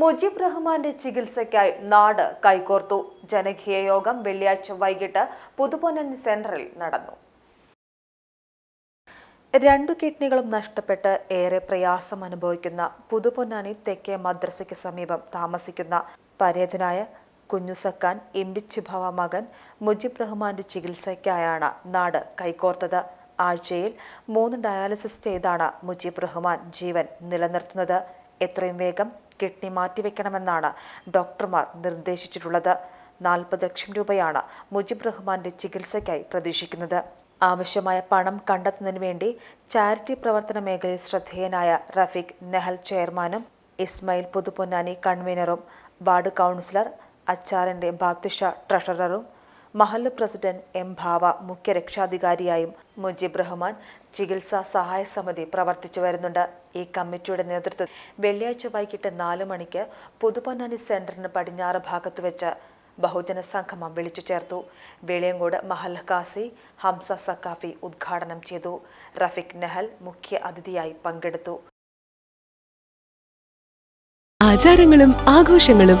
മുജീബ് റഹ്മാന്റെ ചികിത്സയ്ക്കായി നാട് കൈകോർത്തു. ജനകീയ യോഗം വെള്ളിയാഴ്ച വൈകിട്ട് പുതുപൊന്നൻ സെന്ററിൽ നടന്നു. രണ്ടു കിഡ്നികളും നഷ്ടപ്പെട്ട് ഏറെ പ്രയാസം അനുഭവിക്കുന്ന പുതുപൊന്നാനി തെക്കേ മദ്രസയ്ക്ക് സമീപം താമസിക്കുന്ന പരേതനായ കുഞ്ഞുസക്കാൻ ഇമ്പിച്ചിഭവ മകൻ മുജീബ് റഹ്മാന്റെ ചികിത്സയ്ക്കായാണ് നാട് കൈകോർത്തത്. ആഴ്ചയിൽ മൂന്ന് ഡയാലിസിസ് ചെയ്താണ് മുജീബ് റഹ്മാൻ ജീവൻ നിലനിർത്തുന്നത്. എത്രയും വേഗം കിഡ്നി മാറ്റിവെക്കണമെന്നാണ് ഡോക്ടർമാർ നിർദ്ദേശിച്ചിട്ടുള്ളത്. നാൽപ്പത് ലക്ഷം രൂപയാണ് മുജീബ് റഹ്മാന്റെ ചികിത്സയ്ക്കായി പ്രതീക്ഷിക്കുന്നത്. ആവശ്യമായ പണം കണ്ടെത്തുന്നതിന് വേണ്ടി ചാരിറ്റി പ്രവർത്തന മേഖലയിൽ ശ്രദ്ധേയനായ റഫീഖ് നെഹൽ ചെയർമാനും ഇസ്മായിൽ പുതുപൊന്നാനി കൺവീനറും വാർഡ് കൗൺസിലർ അച്ചാറിന്റെ ബാത്തിഷ ട്രഷററും മഹല്ല് പ്രസിഡന്റ് എം ഭാവ മുഖ്യ രക്ഷാധികാരിയായും മുജീബ് റഹ്മാൻ ചികിത്സാ സഹായ സമിതി പ്രവർത്തിച്ചു വരുന്നുണ്ട്. ഈ കമ്മിറ്റിയുടെ നേതൃത്വത്തിൽ വെള്ളിയാഴ്ച വൈകിട്ട് നാല് മണിക്ക് പുതുപൊന്നാനി സെന്ററിന് പടിഞ്ഞാറ് ഭാഗത്ത് വെച്ച് ബഹുജന സംഗമം വിളിച്ചു ചേർത്തു. വെളിയങ്കോട് മഹൽ ഖാസി ഹംസ സക്കാഫി ഉദ്ഘാടനം ചെയ്തു. റഫീഖ് നെഹൽ മുഖ്യ അതിഥിയായി പങ്കെടുത്തു. ആചാരങ്ങളും ആഘോഷങ്ങളും